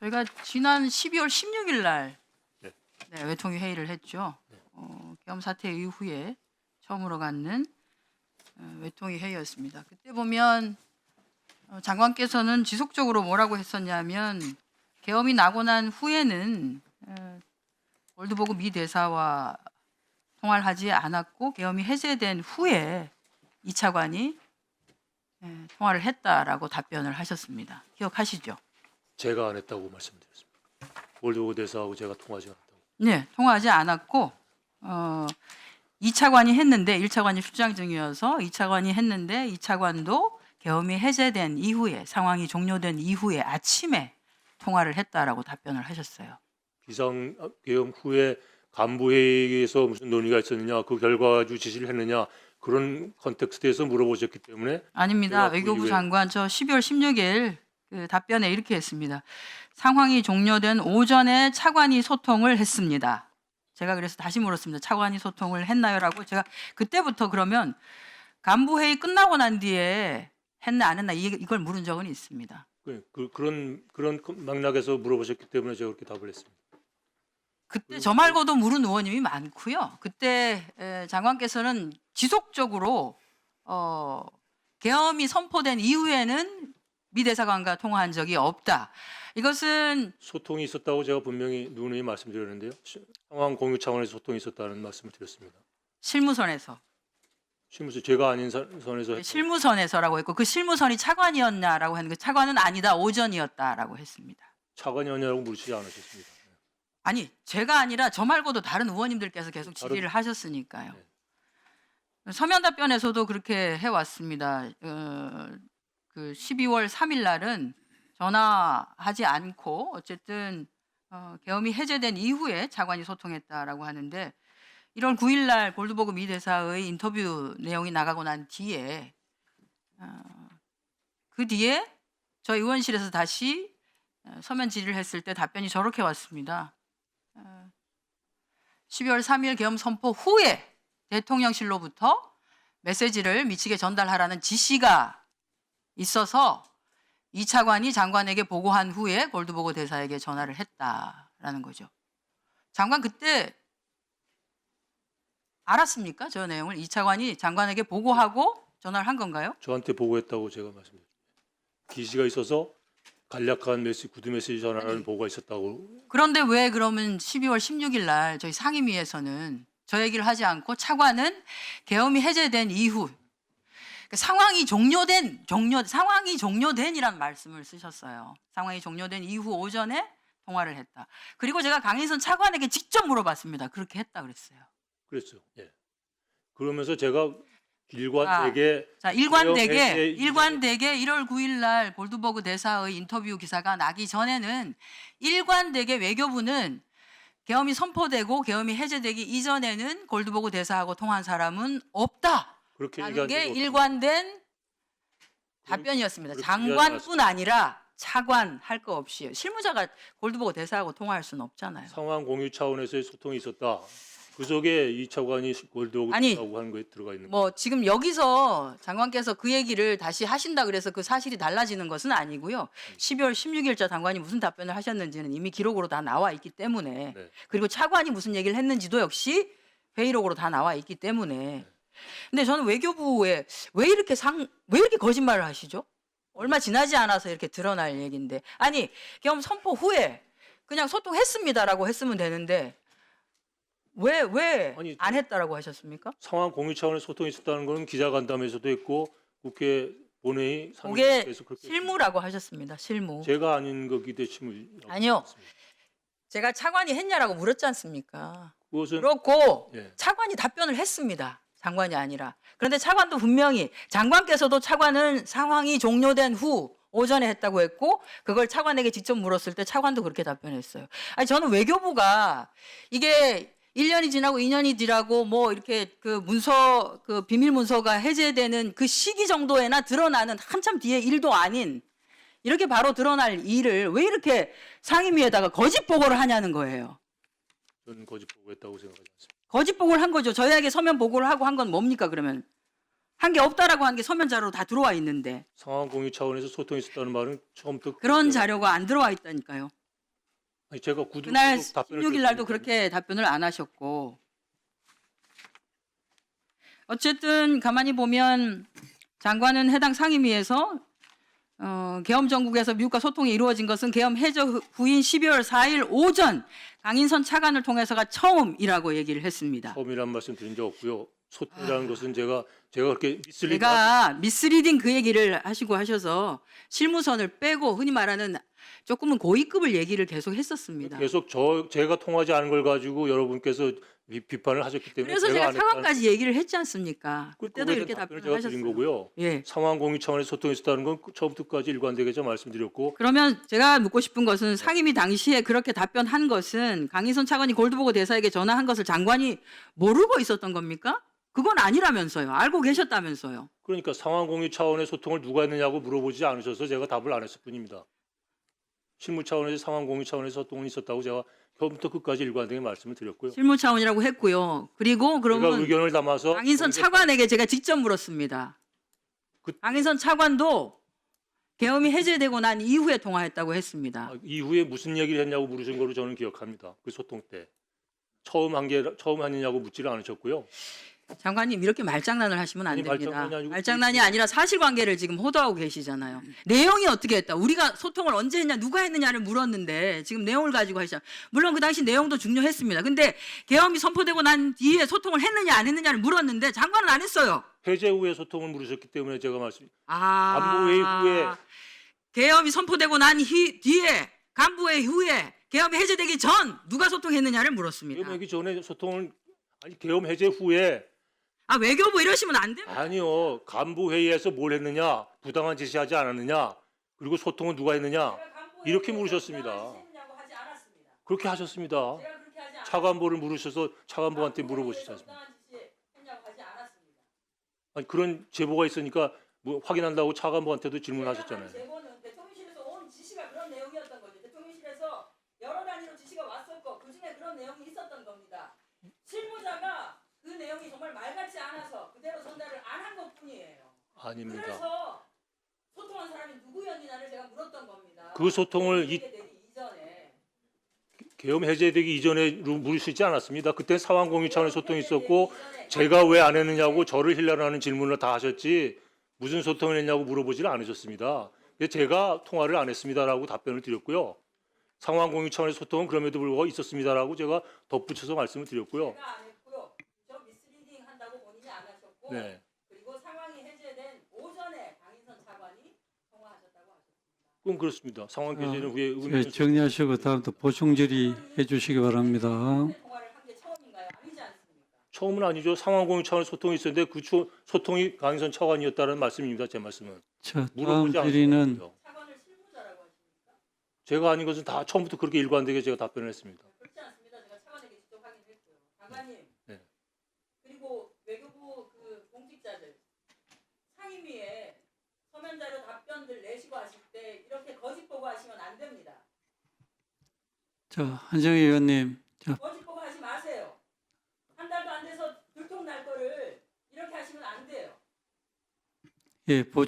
저희가 지난 12월 16일 날 네. 네, 외통위 회의를 했죠. 어, 계엄 사태 이후에 처음으로 갖는 어, 외통위 회의였습니다. 그때 보면 어, 장관께서는 지속적으로 뭐라고 했었냐면 계엄이 나고 난 후에는 어, 월드보그 미 대사와 통화를 하지 않았고 계엄이 해제된 후에 이 차관이 예, 통화를 했다라고 답변을 하셨습니다. 기억하시죠? 제가 안 했다고 말씀드렸습니다. 월드오고 대사하고 제가 통하지 않았다고. 네, 통화하지 않았고 어, 2차관이 했는데 1차관이 출장 중이어서 2차관이 했는데 2차관도 계엄이 해제된 이후에 상황이 종료된 이후에 아침에 통화를 했다라고 답변을 하셨어요. 비상 계엄 후에 간부 회의에서 무슨 논의가 있었느냐, 그 결과 가지고 지시를 했느냐 그런 컨텍스트에서 물어보셨기 때문에 아닙니다. 외교부 그 이후에- 장관 저 12월 16일 그 답변에 이렇게 했습니다. 상황이 종료된 오전에 차관이 소통을 했습니다. 제가 그래서 다시 물었습니다. 차관이 소통을 했나요라고 제가 그때부터 그러면 간부 회의 끝나고 난 뒤에 했나 안 했나 이- 이걸 물은 적은 있습니다. 그, 그, 그런 그런 맥락에서 물어보셨기 때문에 제가 그렇게 답을 했습니다. 그때 저 말고도 물은 의원님이 많고요. 그때 에, 장관께서는 지속적으로 어, 계엄이 선포된 이후에는 미 대사관과 통화한 적이 없다. 이것은 소통이 있었다고 제가 분명히 누누이 말씀드렸는데요. 시- 상황 공유 차원에서 소통이 있었다는 말씀을 드렸습니다. 실무선에서 실무서 제가 아닌 선- 선에서. 실무선에서라고 했고 그 실무선이 차관이었냐라고 했는데 그 차관은 아니다 오전이었다라고 했습니다. 차관이었냐고 물으시지 않으셨습니다. 아니 제가 아니라 저 말고도 다른 의원님들께서 계속 다른- 질의를 하셨으니까요. 네. 서면 답변에서도 그렇게 해왔습니다. 어, 그 12월 3일 날은 전화하지 않고 어쨌든 어, 계엄이 해제된 이후에 차관이 소통했다라고 하는데 1월 9일 날 골드버그 미 대사의 인터뷰 내용이 나가고 난 뒤에 어, 그 뒤에 저희 의원실에서 다시 어, 서면 질의를 했을 때 답변이 저렇게 왔습니다. 어, 12월 3일 계엄 선포 후에 대통령실로부터 메시지를 미치게 전달하라는 지시가 있어서 이 차관이 장관에게 보고한 후에 골드보고 대사에게 전화를 했다라는 거죠. 장관 그때 알았습니까? 저 내용을 이 차관이 장관에게 보고하고 전화를 한 건가요? 저한테 보고했다고 제가 말씀드렸습니다. 기시가 있어서 간략한 메시지, 구두 메시지 전하는 보고가 있었다고 그런데 왜 그러면 12월 16일 날 저희 상임위에서는 저 얘기를 하지 않고 차관은 계엄이 해제된 이후 그 상황이 종료된 종료 상황이 종료된이란 말씀을 쓰셨어요. 상황이 종료된 이후 오전에 통화를 했다. 그리고 제가 강인선 차관에게 직접 물어봤습니다. 그렇게 했다 그랬어요. 그랬어요. 예. 그러면서 제가 일관되게 자, 일관되게 일관되게 1월 9일 날 골드버그 대사의 인터뷰 기사가 나기 전에는 일관되게 외교부는 계엄이 선포되고 계엄이 해제되기 이전에는 골드버그 대사하고 통한 사람은 없다. 그렇게 얘기한 게. 일관된 답변이었습니다. 장관뿐 아니라 차관 할 거 없이 실무자가 골드버그 대사하고 통화할 수는 없잖아요. 상황 공유 차원에서의 소통이 있었다. 그 속에 이 차관이 아니, 있다고 하는 거에 들어가 있는. 뭐 지금 여기서 장관께서 그 얘기를 다시 하신다 그래서 그 사실이 달라지는 것은 아니고요. 12월 16일자 장관이 무슨 답변을 하셨는지는 이미 기록으로 다 나와 있기 때문에 네. 그리고 차관이 무슨 얘기를 했는지도 역시 회의록으로 다 나와 있기 때문에 근데 저는 외교부에 왜 이렇게 상 왜 이렇게 거짓말을 하시죠? 얼마 지나지 않아서 이렇게 드러날 얘기인데 아니 계엄 선포 후에 그냥 소통했습니다라고 했으면 되는데 왜 왜 아니, 안 했다라고 하셨습니까? 상황 공유 차원에서 소통이 있었다는 것은 기자간담회에서도 있고 국회 본회의 그게 상임위에서 그렇게 실무라고 하셨습니다. 실무. 했습니다. 제가 아닌 거기 때문에 아니요. 제가 차관이 했냐라고 물었지 않습니까? 그것은 그렇고 예. 차관이 답변을 했습니다. 장관이 아니라. 그런데 차관도 분명히 장관께서도 차관은 상황이 종료된 후 오전에 했다고 했고 그걸 차관에게 직접 물었을 때 차관도 그렇게 답변했어요. 아니 저는 외교부가 이게 1년이 지나고 2년이 지나고 뭐 이렇게 그 문서 그 비밀 문서가 해제되는 그 시기 정도에나 드러나는 한참 뒤에 일도 아닌 이렇게 바로 드러날 일을 왜 이렇게 상임위에다가 거짓 보고를 하냐는 거예요. 저는 거짓 보고했다고 생각하지 않습니다. 거짓 보고를 한 거죠. 저희에게 서면 보고를 하고 한 건 뭡니까 그러면? 한 게 없다라고 한 게 서면 자료로 다 들어와 있는데 상황 공유 차원에서 소통이 있었다는 말은 처음부터 그런 제가 자료가 안 들어와 있다니까요. 아니, 제가 구두 그날 계속 답변을 16일 날도. 그렇게 답변을 안 하셨고 어쨌든 가만히 보면 장관은 해당 상임위에서 어, 계엄 정국에서 미국과 소통이 이루어진 것은 계엄 해저 후- 후인 12월 4일 오전 강인선 차관을 통해서가 처음이라고 얘기를 했습니다. 처음이란 말씀 드린 적 없고요. 소통이라는 것은 제가 제가 그렇게 미슬리 제가 미스리딩 그 얘기를 하시고 하셔서 실무선을 빼고 흔히 말하는 조금은 고위급을 얘기를 계속 했었습니다. 계속 저 제가 통하지 않은 걸 가지고 여러분께서 비, 비판을 하셨기 때문에 그래서 제가 상황까지 얘기를 했지 않습니까? 그- 그때도 이렇게 답변을 답변을 제가 드린 하셨어요. 거고요. 예. 상황 공유 차원에서 소통했었다는 건 처음부터까지 일관되게 제가 말씀드렸고 그러면 제가 묻고 싶은 것은 상임위 당시에 그렇게 답변한 것은 강인선 차관이 골드보고 대사에게 전화한 것을 장관이 모르고 있었던 겁니까? 그건 아니라면서요. 알고 계셨다면서요. 그러니까 상황 공유 차원의 소통을 누가 했느냐고 물어보지 않으셔서 제가 답을 안 했을 뿐입니다. 실무 차원에서 상황 공유 차원에서 소통은 있었다고 제가 처음부터 끝까지 일관되게 말씀을 드렸고요. 실무 차원이라고 했고요. 그리고 제가 그러면 의견을 담아서 강인선 거기서 차관에게 제가 직접 물었습니다. 그- 강인선 차관도 계엄이 해제되고 난 이후에 통화했다고 했습니다. 아, 이후에 무슨 얘기를 했냐고 물으신 거로 저는 기억합니다. 그 소통 때 처음 한 게 처음 하느냐고 묻지를 않으셨고요. 장관님 이렇게 말장난을 하시면 안 아니, 됩니다. 말장난이 아니고 말장난이 아니라 사실관계를 지금 호도하고 계시잖아요. 내용이 어떻게 했다. 우리가 소통을 언제 했냐, 누가 했느냐를 물었는데 지금 내용을 가지고 하시죠. 물론 그 당시 내용도 중요했습니다. 근데 계엄이 선포되고 난 뒤에 소통을 했느냐 안 했느냐를 물었는데 장관은 안 했어요. 해제 후에 소통을 물으셨기 때문에 제가 말씀 아, 간부회의 후에 계엄이 선포되고 난 히- 뒤에 간부회의 후에 계엄이 해제되기 전 누가 소통했느냐를 물었습니다. 계엄하기 전에 소통을 아니 계엄 해제 후에 아 외교부 이러시면 안 됩니다. 아니요 간부 회의에서 뭘 했느냐 부당한 지시하지 않았느냐 그리고 소통은 누가 했느냐 이렇게 물으셨습니다. 그렇게 하셨습니다. 차관보를 물으셔서 차관보한테 물어보시지 않습니까? 아니 그런 제보가 있으니까 뭐 확인한다고 차관보한테도 질문하셨잖아요. 제보는 대통령실에서 온 지시가 그런 내용이었던 거죠. 대통령실에서 여러 단위로 지시가 왔었고 그 중에 그런 내용이 있었던 겁니다. 실무자가 그 내용이 정말 말 같지 않아서 그대로 전달을 안 한 것뿐이에요. 아닙니다. 그래서 소통한 사람이 누구였느냐를 제가 물었던 겁니다. 그 소통을 이 이전에 계엄 해제되기 이전에 물으시지 않았습니다. 그때 상황 공유 차원의 소통이 있었고 제가 왜 안 했느냐고 저를 힐라라는 질문을 다 하셨지 무슨 소통을 했냐고 물어보지를 않으셨습니다. 제가 통화를 안 했습니다라고 답변을 드렸고요. 상황 공유 차원의 소통은 그럼에도 불구하고 있었습니다라고 제가 덧붙여서 말씀을 드렸고요. 제가 안 했고요. 저 미스리딩 한다고 본인이 네. 그리고 상황이 해제된 오전에 강인선 차관이 통화하셨다고 하셨습니다. 그럼 그렇습니다. 상황 개시는 후에 예, 의미를 정리하시고 다음부터 보충 질의해 주시기 바랍니다. 통화를 한 게 처음인가요? 아니지 않습니까? 처음은 아니죠. 상황 공유 차원의 소통이 있었는데 그 초- 소통이 강인선 차관이었다는 말씀입니다. 제 말씀은 자, 다음 물어보지 질의는. 차관을 실무자라고 하십니까? 제가 아닌 것은 다 처음부터 그렇게 일관되게 제가 답변을 했습니다. 그렇지 않습니다. 제가 차관에게 직접 확인했고요. 장관님. 네. 그리고 외교부 그 공직자들 상임위에 서면 답변들 내시고 하실 때 이렇게 거짓 보고 하시면 안 됩니다. 자, 한정희 의원님, 자, 거짓 보고 하지 마세요. 한 달도 안 돼서 들통 날 거를 이렇게 하시면 안 돼요. 예, 보